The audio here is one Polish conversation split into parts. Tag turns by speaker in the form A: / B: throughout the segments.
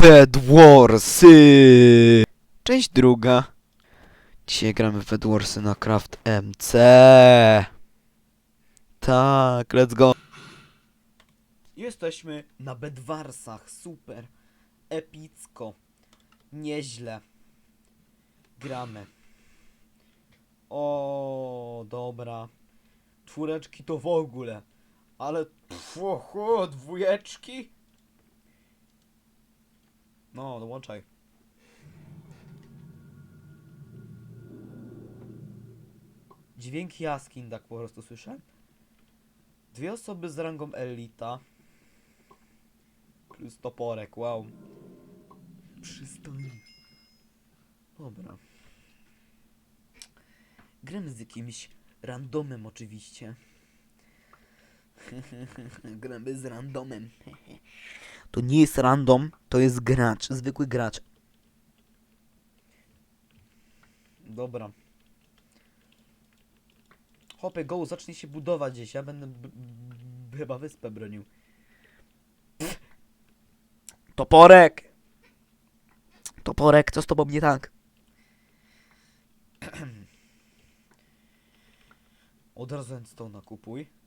A: Bed Warsy! Część druga. Dzisiaj gramy w Bed Warsy na Craft MC. Tak, let's go. Jesteśmy na Bedwarsach, super. Epicko. Nieźle. Gramy. O, dobra. Czwóreczki to w ogóle. Ale pfu, dwójeczki? No, dołączaj. Dźwięk jaskiń tak po prostu słyszę. Dwie osoby z rangą Elita. Plus toporek, wow. Przystojnie. Dobra. Gramy z jakimś randomem oczywiście. Gramy z randomem. To nie jest random, to jest gracz, zwykły gracz. Dobra. Hopie, go, zacznij się budować gdzieś, ja będę chyba wyspę bronił. Toporek! Toporek, co z tobą nie tak? Od razu Endstone'a kupuj.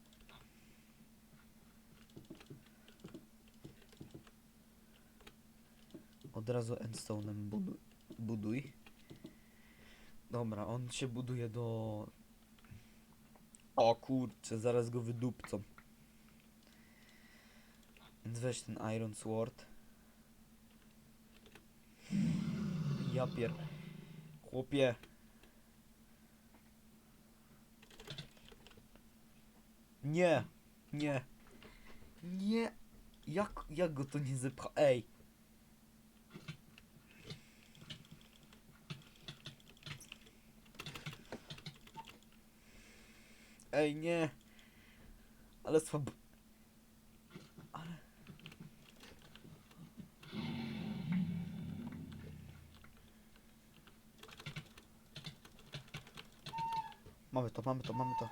A: Od razu Endstone'em budu buduj. Dobra, on się buduje do... O kurczę, zaraz go wydupcą. Więc weź ten Iron Sword. Ja pier... Chłopie. Nie, nie, nie. Jak, jak go to nie zepcha? Ej. Ej, nie. Ale słabo. Ale... Mamy to, mamy to, mamy to.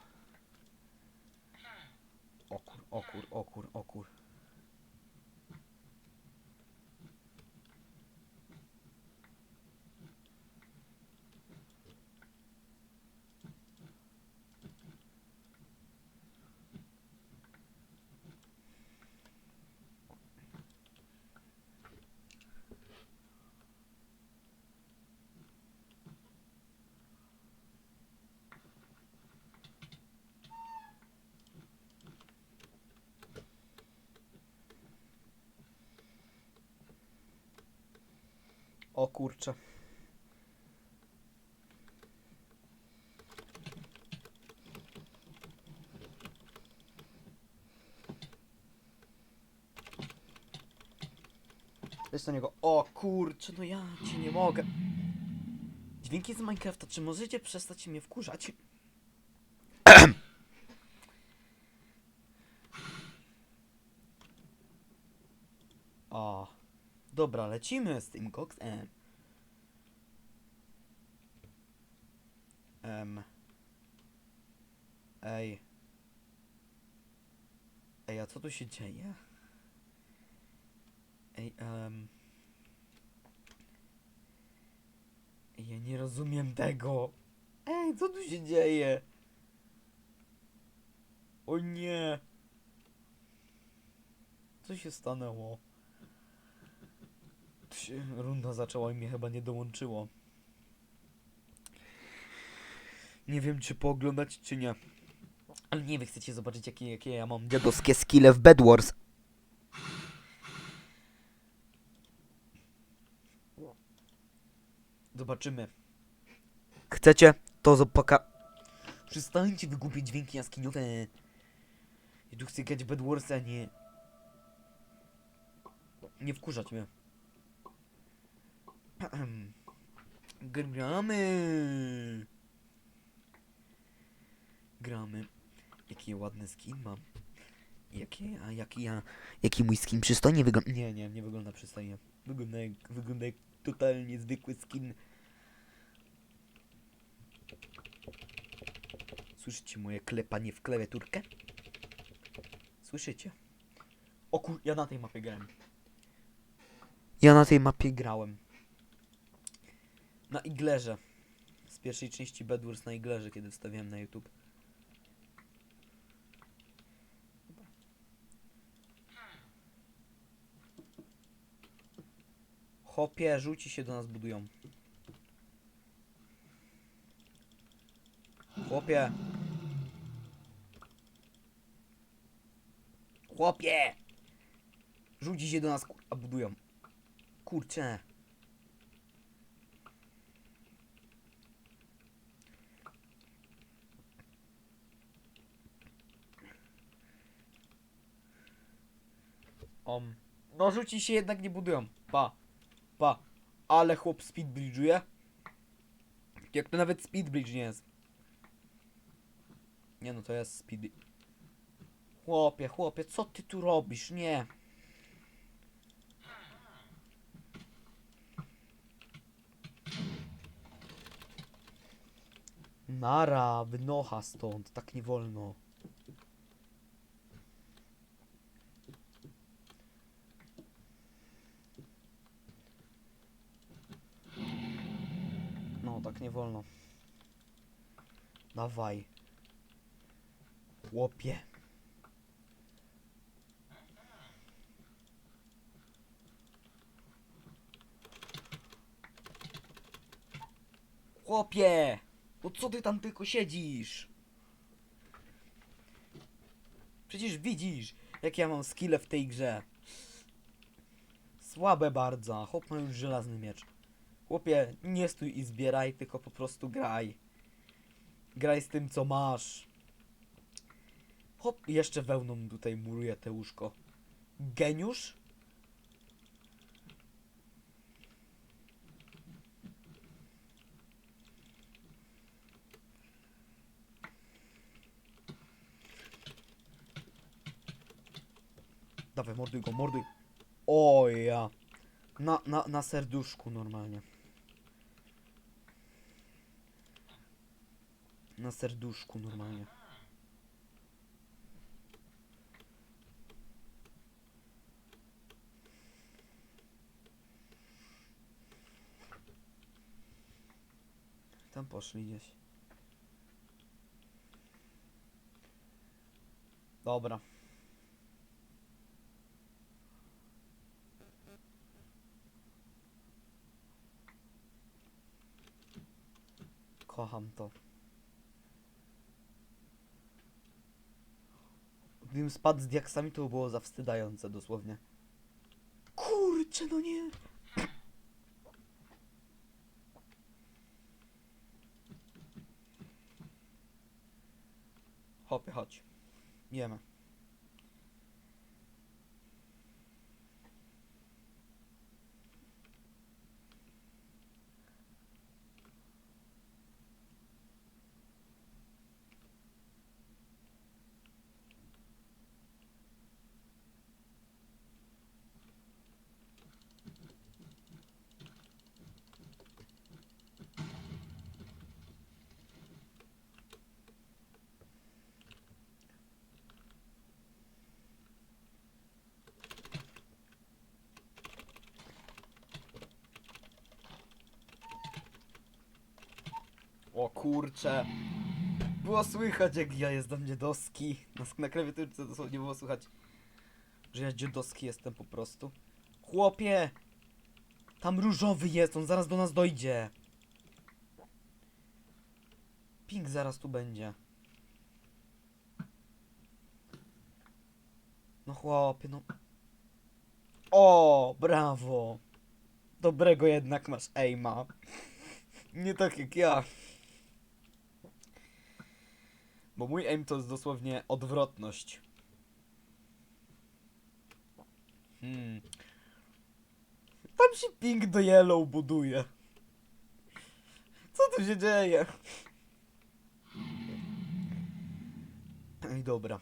A: O kur, o kur, o kur, o kur. O kurczę. Jest do niego. O kurczę, no ja cię nie mogę. Dźwięki z Minecrafta, czy możecie przestać mnie wkurzać? O, dobra, lecimy z tym koksem. Em. Ej. Ej, a co tu się dzieje? Ej. Ej, Ja nie rozumiem tego. Ej, co tu się dzieje? O nie. Co się stanęło? Runda zaczęła i mnie chyba nie dołączyło. Nie wiem, czy pooglądać, czy nie. Ale nie wy chcecie zobaczyć, jakie, jakie ja mam dziadowskie skille w Bed Wars. Zobaczymy. Chcecie? To zopoka... Przestańcie wygłupiać dźwięki jaskiniowe. Ja tu chcę grać Bed Wars, a nie... Nie wkurzać mnie. Gramy. Gramy. Jaki ładny skin mam. Jakie, a jaki ja, jaki mój skin przystojnie wygląda. Nie, nie, nie wygląda przystojnie. Wygląda jak, wygląda jak totalnie zwykły skin. Słyszycie moje klepanie w klawiaturkę? Słyszycie? O kur... ja na tej mapie grałem. Ja na tej mapie grałem. Na Iglerze. Z pierwszej części Bedwars na Iglerze, kiedy wstawiałem na YouTube. Hopie, rzuci się do nas budują. Chłopie. Chłopie! Rzuci się do nas, a budują. Kurczę. Om. No rzuci się jednak nie budują. Pa. Pa. Ale chłop speedbridge'uje. Jak to nawet speedbridge nie jest. Nie no, to jest speed... Chłopie, chłopie, co ty tu robisz? Nie. Nara, wynocha stąd, tak nie wolno. No, nie wolno. Dawaj. Chłopie. Chłopie! No co ty tam tylko siedzisz? Przecież widzisz, jak ja mam skille w tej grze. Słabe bardzo. Chłop ma już żelazny miecz. Chłopie, nie stój i zbieraj, tylko po prostu graj. Graj z tym, co masz. Hop, jeszcze wełną tutaj muruje te łóżko. Geniusz? Dawaj, morduj go, morduj. O ja. Na, na, na serduszku normalnie. Na serduszku normalnie. Tam poszli gdzieś. Dobra. Kocham to. Gdybym spadł z diaksami, to by było zawstydające dosłownie. Kurczę, no nie. Hopie, chodź. Jemy. O kurcze. Było słychać jak ja jezdam dziadowski. Na, na klawiaturce dosłownie było słychać, że ja dziadowski jestem po prostu. Chłopie! Tam różowy jest, on zaraz do nas dojdzie. Pink zaraz tu będzie. No chłopie, no. O, brawo. Dobrego jednak masz aima. Nie tak jak ja. Bo mój aim to jest dosłownie odwrotność. Hmm. Tam się pink do yellow buduje. Co tu się dzieje? Ej, dobra.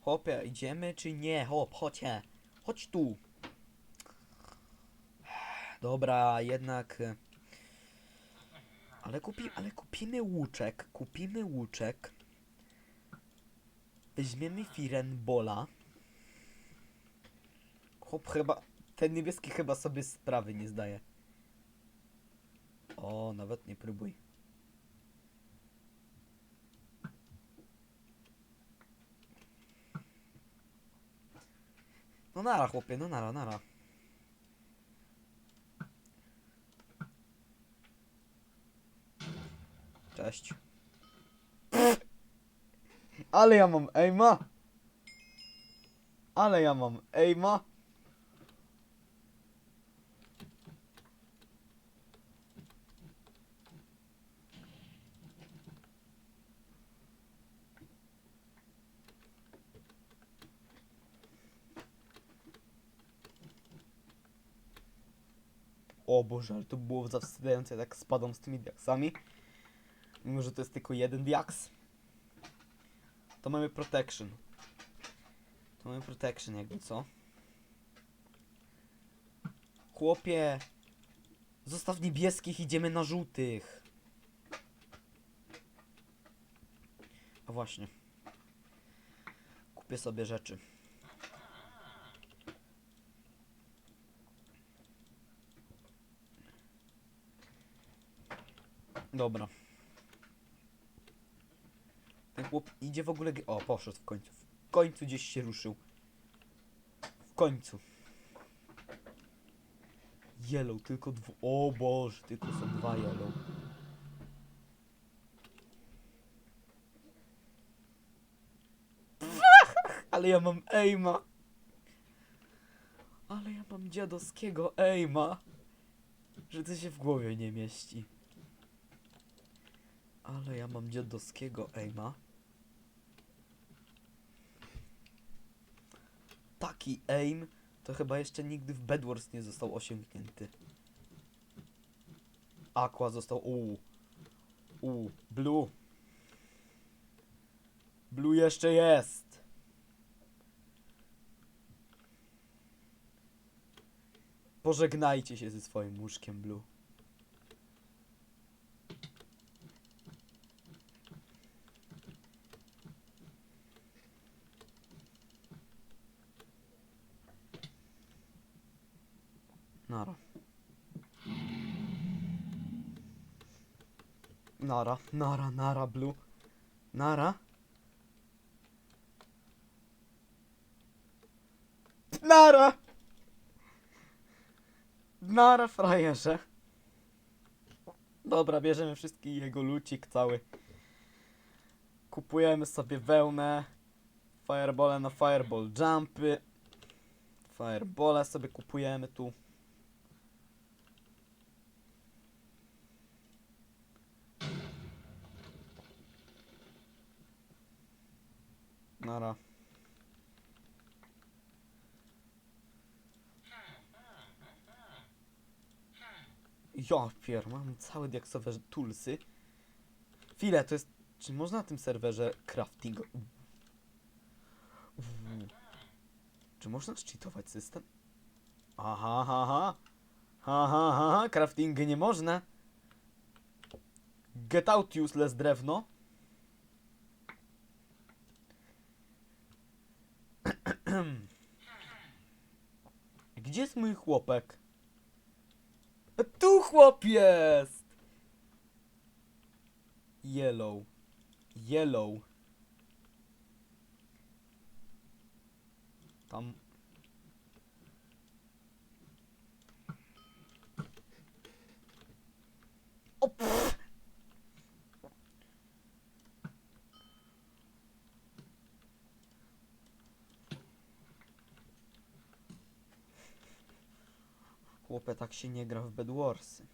A: Hopie, idziemy czy nie? Hop, chodźcie. Chodź tu. Dobra, jednak... e, Ale, kupi, ale kupimy łuczek, kupimy łuczek. Weźmiemy Firenbola. Chłop chyba, ten niebieski chyba sobie sprawy nie zdaje. O, nawet nie próbuj. No nara chłopie, no nara, nara. Cześć. Ale ja mam aima. Ale ja mam aima. O Boże, ale to było zawstydzające, jak spadam z tymi diaksami. Mimo, że to jest tylko jeden diaks. To mamy protection. To mamy protection jakby, co? Chłopie! Zostaw niebieskich, idziemy na żółtych. A właśnie. Kupię sobie rzeczy. Dobra. Chłop idzie w ogóle. O, poszedł w końcu. W końcu gdzieś się ruszył. W końcu. Yellow, tylko dwu. O Boże, tylko są dwa yellow. Ale ja mam aima. Ale ja mam dziadowskiego aima. Że to się w głowie nie mieści. Ale ja mam dziadowskiego aima. Taki aim to chyba jeszcze nigdy w Bedwars nie został osiągnięty. Aqua został. Uuu. Uuu. Blue. Blue jeszcze jest. Pożegnajcie się ze swoim łóżkiem, Blue. Nara. Nara, nara, nara, blue. Nara. Nara! Nara, frajerze. Dobra, bierzemy wszystki jego lucik cały. Kupujemy sobie wełnę. Fireball na fireball jumpy. Fireballa sobie kupujemy tu. Nara. Ja pier, mam całe diaksowe toolsy. Chwilę, to jest... Czy można na tym serwerze crafting... Czy można zcheatować system? Aha, ha, ha. Ha, ha, ha, ha. Crafting nie można. Get out useless drewno. Gdzie jest mój chłopek? Tu chłop jest! Yellow. Yellow. Tam. O, pff. Chłopie, tak się nie gra w Bedwarsy.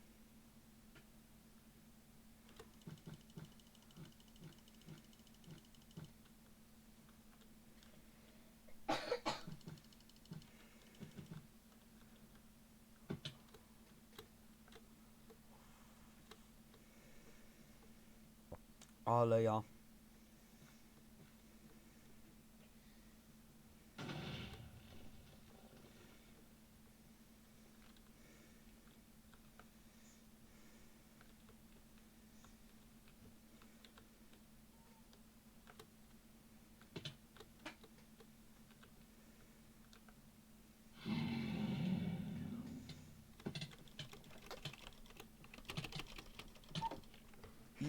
A: Ale ja.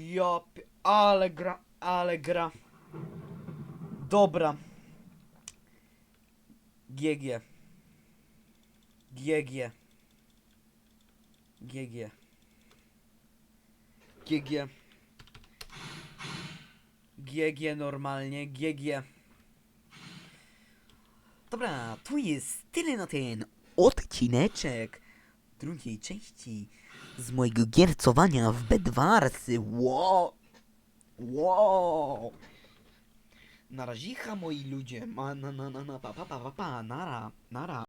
A: Ja, ale gra, ale gra. Dobra. GG. GG. GG. GG. GG normalnie, GG. Dobra, tu jest tyle na ten odcineczek drugiej części z mojego giercowania w Bedwarsy. Wow! Wow! Na moi ludzie. Ma, na, na, na, na, pa, pa, pa, pa, pa, nara, nara.